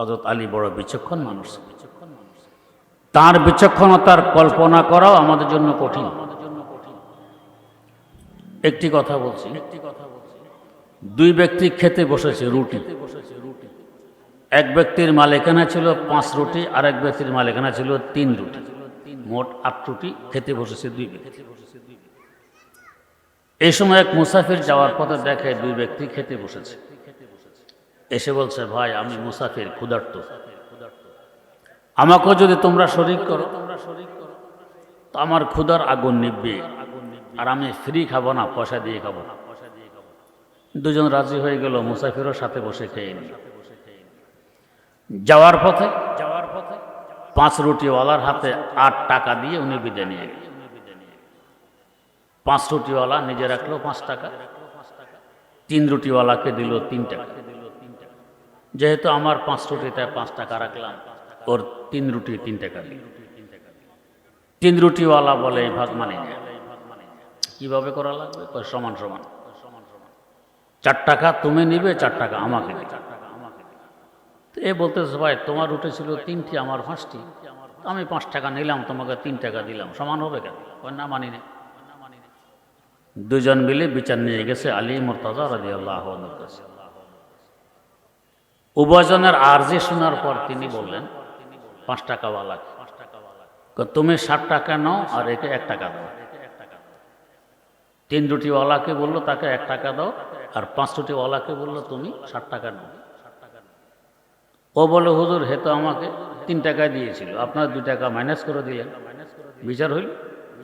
হজরত আলী বড় বিচক্ষণ মানুষ। তার বিচক্ষণতার কল্পনা করাও আমাদের জন্য কঠিন। একটি কথা বলছি। দুই ব্যক্তি খেতে বসেছে রুটি। এক ব্যক্তির মালিকানা ছিল পাঁচ রুটি আর এক ব্যক্তির মালিকানা ছিল তিন রুটি। মোট আট রুটি খেতে বসেছে দুই ব্যক্তি। এই সময় এক মুসাফির যাওয়ার পথে দেখে দুই ব্যক্তি খেতে বসেছে। এসে বলছে, ভাই, আমি মুসাফির, ক্ষুধার্ত। আমাকেও যদি তোমরা শরিক করো তোমরা শরিক করো তো আমার ক্ষুধার আগুন নিববে আর আমি ফ্রি খাব না, পয়সা দিয়ে খাব। না দুজন রাজি হয়ে গেল, মুসাফিরও সাথে বসে খেয়ে নিল। যাওয়ার পথে যাওয়ার পথে পাঁচ রুটিওয়ালার হাতে আট টাকা দিয়ে উনি বিদে নিয়ে গেলেন। পাঁচ রুটিওয়ালা নিজে রাখল পাঁচ টাকা, তিন রুটিওয়ালাকে দিল তিন টাকা। যেহেতু আমার পাঁচ রুটিতে পাঁচ টাকা রাখলাম, ওর তিন রুটি, তিন টাকা তিন রুটিওয়ালা বলে এই ভাগ মানে কীভাবে করা লাগবে? কয়, সমান সমান। চার টাকা তুমি নিবে, চার টাকা আমাকে তো এ বলতেছে, ভাই, তোমার রুটে ছিল তিনটি, আমার পাঁচটি। আমি পাঁচ টাকা নিলাম, তোমাকে তিন টাকা দিলাম। সমান হবে কেন? না, মানি না দুজন মিলে বিচার নিয়ে গেছে আলী মোরতাজা রাজি আল্লাহ কাছে। উভয়জনের আর্জি শোনার পর তিনি বললেন, পাঁচ টাকাওয়ালা তুমি ষাট টাকা নাও আর একে এক টাকা দাও। তিন রুটিওয়ালাকে বলল, তাকে এক টাকা দাও। আর পাঁচ রুটিওয়ালাকে বলল, তুমি ষাট টাকা নাও। ও বলে, হুজুর, হে তো আমাকে তিন টাকায় দিয়েছিল। আপনার দুই টাকা মাইনাস করে দিলেন। বিচার হইল?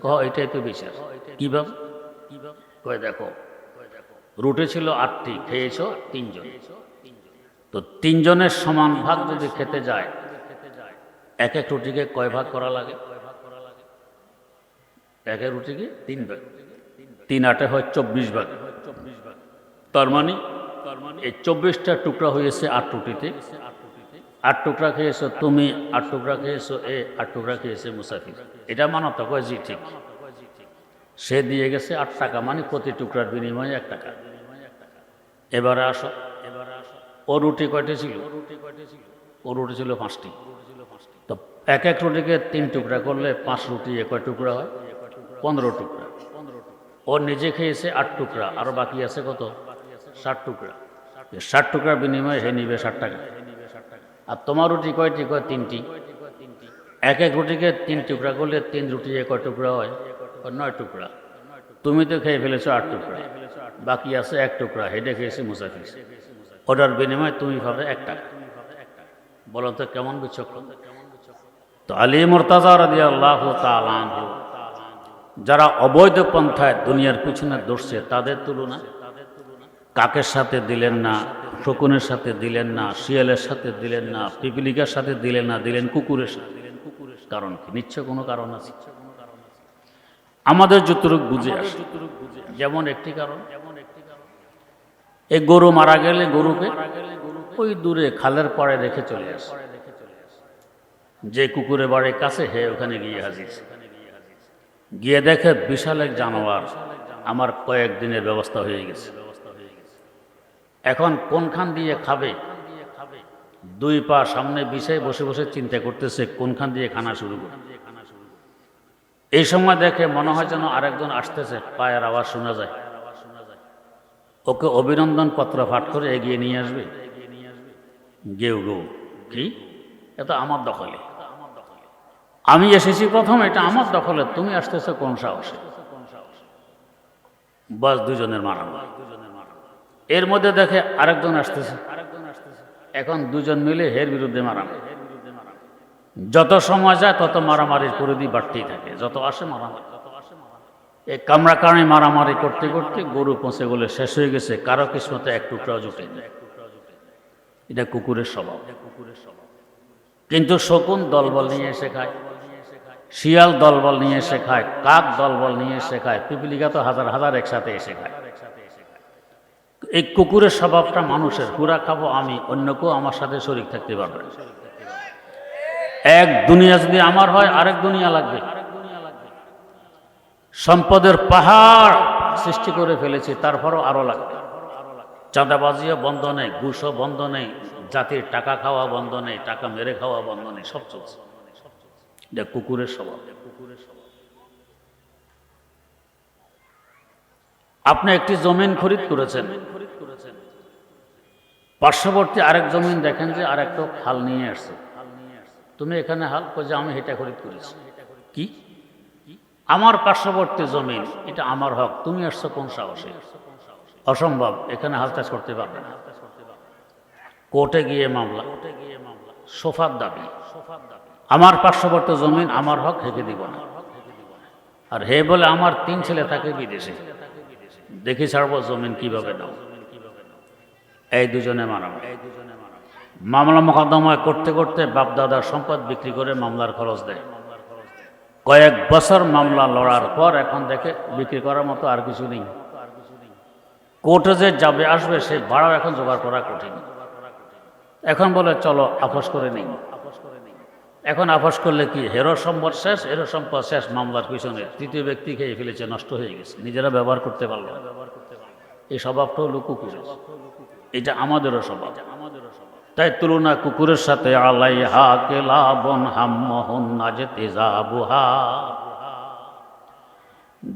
কহ এটাই তো বিচার। কীভাবে কয়ে, দেখো, রুটে ছিল আটটি, খেয়েছ তিনজন। তো তিনজনের সমান ভাগ যদি খেতে যায়, এক এক রুটিকে কয় ভাগ করা লাগে? এক এক রুটিকে তিন ভাগ। তিন আটে হয় চব্বিশ ভাগ। তার মানে এই চব্বিশটা টুকরা হয়েছে আট রুটিতে। আট টুকরা খেয়েছো তুমি, আট টুকরা খেয়েছো এ, আট টুকরা খেয়েছে মুসাফির। এটা মানো তো কয় জি ঠিক? সে দিয়ে গেছে আট টাকা মানে প্রতি টুকরার বিনিময়ে এক টাকা। এবারে আসো। এবারে আসো ও রুটি কয়টি ছিল? ও রুটি ছিল পাঁচটি। তো এক এক রুটিকে তিন টুকরা করলে পাঁচ রুটি এক টুকরা হয়? পনেরো টুকরা। ও নিজে খেয়েছে আট টুকরা আরও বাকি আছে কত? ষাট টুকরা। ষাট টুকরার বিনিময়ে হে নিবে ষাট টাকা। আর তোমার রুটি কয়টি? কয় তিনটি। এক এক রুটিকে তিন টুকরা করলে তিন রুটি এক টুকরা হয়? নয় টুকরা। তুমি তো খেয়ে ফেলেছো আট টুকরা। বাকি আছে এক টুকরা, হেডে খেয়েছে মুসাফির ওটার বিনিময়ে তুমি পাবে এক টাকা। বলো তো কেমন বিচক্ষণ? তো আলী মোরতাজা রাজি আল্লাহ যারা অবৈধ পন্থায় দুনিয়ার পিছনে দৌড়ছে, তাদের তুলনা কাকের সাথে দিলেন না, শকুনের সাথে দিলেন না, শিয়ালের সাথে দিলেন না, পিপিলিকার সাথে দিলেন না, দিলেন কুকুরের সাথে। কারণ কি? নিচ্ছে কোনো কারণ আছে? আমাদের যতটুক বুঝে আসে, যেমন একটি কারণ এই গরু মারা গেলে গরুকে ওই দূরে খালের পরে রেখে চলে আসে। যে কুকুরের বাড়ির কাছে হে, ওখানে গিয়ে হাজির। গিয়ে দেখে বিশাল এক জানোয়ার আমার কয়েক দিনের ব্যবস্থা হয়ে গেছে। এখন কোনখান দিয়ে খাবে? দুই পা সামনে বিষয়ে বসে বসে চিন্তা করতেছে, কোনখান দিয়ে খানা শুরু করবে? এই সময় দেখে মনে হয় যেন আরেকজন আসতেছে, পায়ের আওয়াজ শোনা যায়। ওকে অভিনন্দন পত্র পাঠ করে এগিয়ে নিয়ে আসবে? গেউ গেউ কি? এটা আমার দখলে। আমি এসেছি প্রথম, এটা আমার দখলে। তুমি আসতেছো কোন সাহসে? বাস দুজনের মারামারি এর মধ্যে দেখে আরেকজন আসতেছে। এখন দুজন মিলে হের বিরুদ্ধে মারামারি যত সময় যায়, তত মারামারির পরিধি বাড়তেই থাকে। যত আসে মারামারি। এই কামড়া কারণে মারামারি করতে করতে গরু পৌঁছে গেলে শেষ হয়ে গেছে। কারও কিসমতে এক টুকরাও জুটে এটা কুকুরের স্বভাব। কুকুরের স্বভাব কিন্তু শকুন দলবল নিয়ে এসে খায়, শিয়াল দলবল নিয়ে এসে খায়, কাক দলবল নিয়ে এসে খায়, পিপিলিকা তো হাজার হাজার একসাথে এসে খায়। এই কুকুরের স্বভাবটা মানুষের পুরা খাব আমি, অন্য কেউ আমার সাথে শরিক থাকতে পারবে। এক দুনিয়া যদি আমার হয়, আরেক দুনিয়া লাগবে। সম্পদের পাহাড় সৃষ্টি করে ফেলেছি তারপরও আরও লাগবে। চাঁদাবাজিও বন্ধ নেই ঘুষও বন্ধ নেই জাতির টাকা খাওয়া বন্ধ নেই টাকা মেরে খাওয়া বন্ধ নেই সব চলছে। এটা কুকুরের স্বভাব। কুকুরের স্বভাব আপনি একটি জমিন খরিদ করেছেন। পার্শ্ববর্তী আরেক জমিন দেখেন যে আর একটা হাল নিয়ে আসছে। তুমি এখানে হাল যে আমি এটা খরিদ করেছি। কি? আমার পার্শ্ববর্তী জমিন, এটা আমার হক। তুমি আসছো কোন সাহসে? অসম্ভব, এখানে হাল চাষ করতে পারবে না। কোর্টে গিয়ে মামলা, সোফার দাবি। আমার পার্শ্ববর্তী জমিন আমার হক, হেঁকে দিব না। আর হে বলে আমার তিন ছেলে থাকে বিদেশে। দেখি ছাড়বো জমিন কীভাবে নাও এই দুজনে মারামারি মামলা মোকদ্দমায় করতে করতে বাপ দাদার সম্পদ বিক্রি করে মামলার খরচ দেয়। কয়েক বছর মামলা লড়ার পর এখন দেখে বিক্রি করার মতো আর কিছু নেই। কোর্টে যে যাবে, আসবে, সে ভাড়াও এখন জোগাড় করা কঠিন। এখন বলে, চলো, আপোষ করে নেই। এখন আপোষ করলে কি? হেরো সম্পদ শেষ হেরো সম্পদ শেষ, মামলার পিছনে। তৃতীয় ব্যক্তি খেয়ে ফেলেছে, নষ্ট হয়ে গেছে। নিজেরা ব্যবহার করতে পারল। এই স্বভাবটা হলো কুকুরের এটা আমাদেরও স্বভাব। তাই তুলনা কুকুরের সাথে আলাই হা কেলা বন হাম মোহন নাজে তেজা বুহা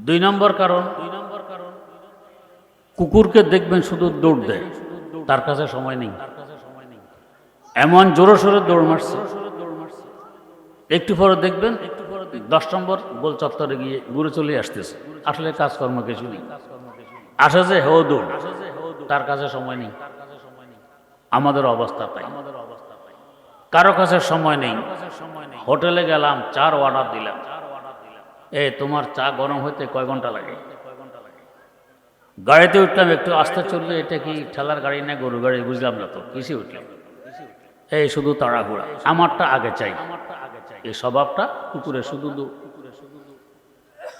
দুই নম্বর কারণ দুই নম্বর কারণ কুকুরকে দেখবেন শুধু দৌড় দেয়, তার কাছে সময় নেই। এমন জোরে সোরে দৌড় মারছে। একটু পরে দেখবেন একটু পরে দশ নম্বর গোল চত্বরে গিয়ে ঘুরে চলে আসতেছে। আসলে কাজকর্ম কিছু নেই। আসে যে হেও দৌড়, তার কাছে সময় নেই। আমাদের অবস্থা তাই। কারও কাছে সময় নেই। হোটেলে গেলাম চার অর্ডার দিলাম। এ, তোমার চা গরম হইতে কয় ঘণ্টা লাগে? গাড়িতে উঠলাম, একটু আস্তে চললে এটা কি ঠেলার গাড়ি না গরু গাড়ি? বুঝলাম না তো কিসে উঠলাম এই শুধু তাড়াহুড়া, আমারটা আগে চাই। এই স্বভাবটা কুকুরের শুধু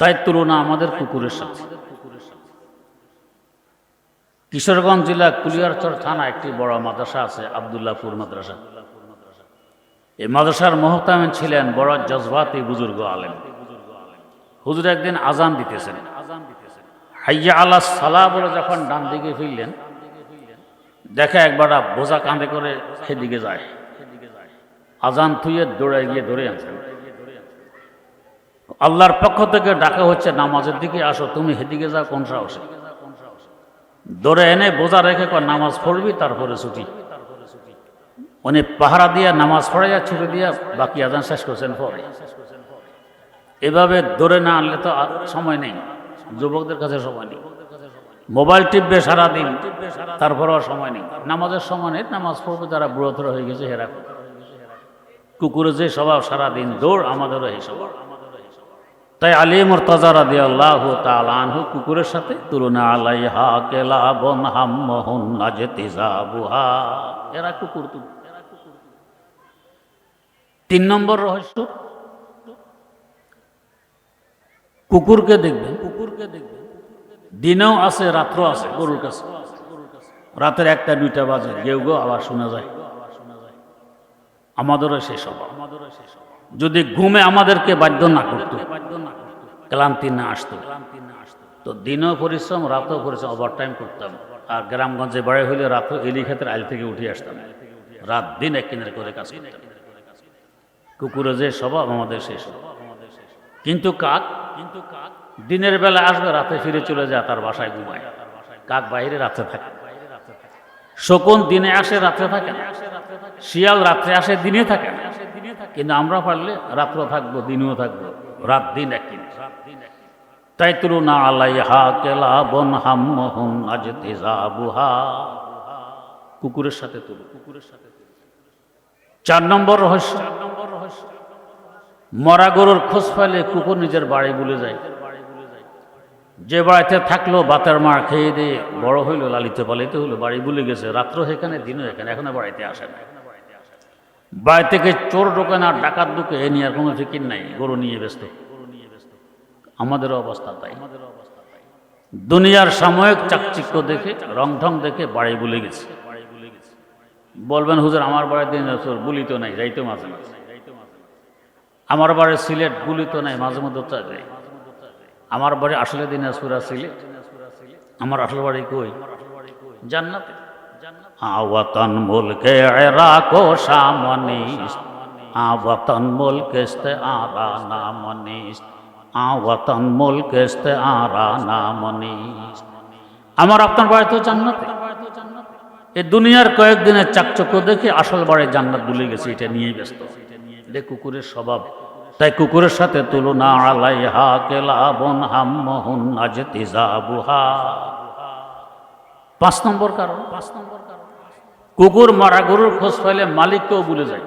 তাই তুলনা আমাদের কুকুরের সাথে। কিশোরগঞ্জ জেলা কুলিয়ারচর থানা একটি বড় মাদ্রাসা আছে, আবদুল্লাহপুর মাদ্রাসা। এই মাদ্রাসার মহতামেন ছিলেন বড় জজবাতি বুজুর্গ আলেম। হুজুর একদিন আজান দিতেছেন। হাইয়া আল্লাহ সালা বলে যখন ডান দিকে ফিরলেন, দেখে একবার বোঝা কাঁধে করে সেদিকে যায়। আজান থুয়ে দৌড়ে গিয়ে ধরে আনছেন। আল্লাহর পক্ষ থেকে ডাকা হচ্ছে, নামাজের দিকে আসো, তুমি সেদিকে যাও, কোন সাহসে? দৌড়ে এনে বোঝা রেখে কর নামাজ পড়বি, তারপরে ছুটি। উনি পাহারা দিয়া নামাজ পড়াইয়া ছুটি দিয়া বাকি আজান শেষ করছেন পরে এভাবে দৌড়ে না আনলে তো সময় নেই, যুবকদের কাছে সময় নেই। মোবাইল টিপবে সারাদিন, তারপরেও সময় নেই। নামাজের সময় নেই, নামাজ পড়বে, যারা বুড়োথর হয়ে গেছে, হেরা। কুকুরের যে স্বভাব সারাদিন, দৌড় আমাদেরও এই স্বভাব। তাই আলী মোরতাজারা দিয়ে আল্লাহ তালানহু কুকুরের সাথে, তুলনা আলাই হা কেলা বন হাম মোহন নাজে তেজা বুহা এরা কুকুর তিন নম্বর রহস্য, কুকুরকে দেখবেন কুকুরকে দেখবেন দিনেও আছে রাত্র আছে, গরুর কাছে। রাতের একটা, দুইটা বাজে গেউ গো আবার শোনা যায়। আমাদেরও শেষ হবে আমাদেরও শেষ স্বভাব। যদি ঘুমে আমাদেরকে বাধ্য না করতো, ক্লান্তি না আসতো। তো দিনও পরিশ্রম, রাতও পরিশ্রম ওভার টাইম করতাম। আর গ্রামগঞ্জে বাড়ি হইলে রাতও এলি ক্ষেত্রে আইল থেকে উঠে আসতাম। রাত দিন এক কিনারে করে কাজ করতাম। কুকুরে যে স্বভাব, আমাদের সেই স্বভাব। কিন্তু কাক কিন্তু কাক দিনের বেলা আসবে, রাতে ফিরে চলে যায়, তার বাসায় ঘুমায়। কাক বাইরে রাতে থাকে। শকুন দিনে আসে রাত্রে থাকে শিয়াল রাত্রে আসে, দিনে থাকে কিন্তু আমরা পারলে রাত্র থাকব, দিনেও থাকব, রাত দিন একই তাই তুলনা আলাই হা কেলা বন হাম মোহন আজ তেজা বুহা কুকুরের সাথে তুলো। কুকুরের সাথে তুলো। চার নম্বর রহস্য। মরা গরুর খোঁজ পাইলে কুকুর নিজের বাড়ি ভুলে যায়। যে বাড়িতে থাকল বাতের মার খেয়ে দিয়ে বড় হইল, লালিত পালিত হইল, বাড়ি ভুলে গেছে, রাত্র এখানে, দিনও এখানে, এখনও বাড়িতে আসে না। বাড়ি থেকে চোর ঢোকে না, ডাকাত ঢুকে, এ নিয়ে আর কোনো ফিকির নাই, গরু নিয়ে ব্যস্ত। আমাদেরও অবস্থা তাই। দুনিয়ার সাময়িক চাকচিক্য দেখে, রংঢং দেখে বাড়ি ভুলে গেছে। বলবেন, হুজুর, আমার বাড়িতে বুলি তো নাই, যাইতো মাঝে মাঝে। আমার বাড়ি সিলেট গুলি তো নাই, মাঝে মধ্যে যাই। আমার বাড়ি আসলে দিনাজপুর সিলেট। আমার আসল বাড়ি কই? জান্নাতে। আওয়াতন মুলকে এরাকো সামনিস আওয়াতন মুলকেস্তে আরা নামনিস আওয়াতন মুলকেস্তে আরা নামনিস আমার আপনার বাড়ি তো জান্নাতে। এই দুনিয়ার কয়েকদিনের চাকচক্য দেখে আসল বাড়ি জান্নাত ভুলে গেছে, এটা নিয়ে ব্যস্ত। এটা কুকুরের স্বভাব। তাই কুকুরের সাথে তুলনা আলাইহা কেলাবন হাম্মহুন আজতি জাবুহা পাঁচ নম্বর কারণ। পাঁচ নম্বর কুকুর মারা গরুর খোঁজ পাইলে মালিককেও ভুলে যায়।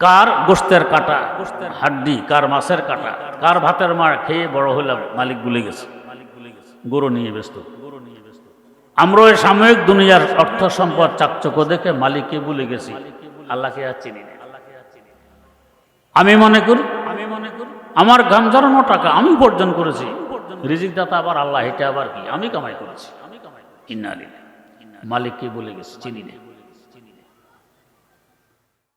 কার গোস্তের কাটা? হাড্ডি। কার মাছের কাটা? কার ভাতের মার খেয়ে বড় হইলাম? মালিক ভুলে গেছে। গরু নিয়ে ব্যস্ত। আমরা ওই সাময়িক দুনিয়ার অর্থ সম্পদ চাকচক্য দেখে মালিককে ভুলে গেছি। আল্লাহকে আর চিনি আমি মনে করি আমি মনে করি, আমার গাম জড়ানো টাকা আমি উপার্জন করেছি। রিজিক দাতা আবার আল্লাহ, এটা আবার কি? আমি কামাই করেছি। আমি কামাই ইন্না আলিল্লাহ। মালিককে বলে গেছে চিনি না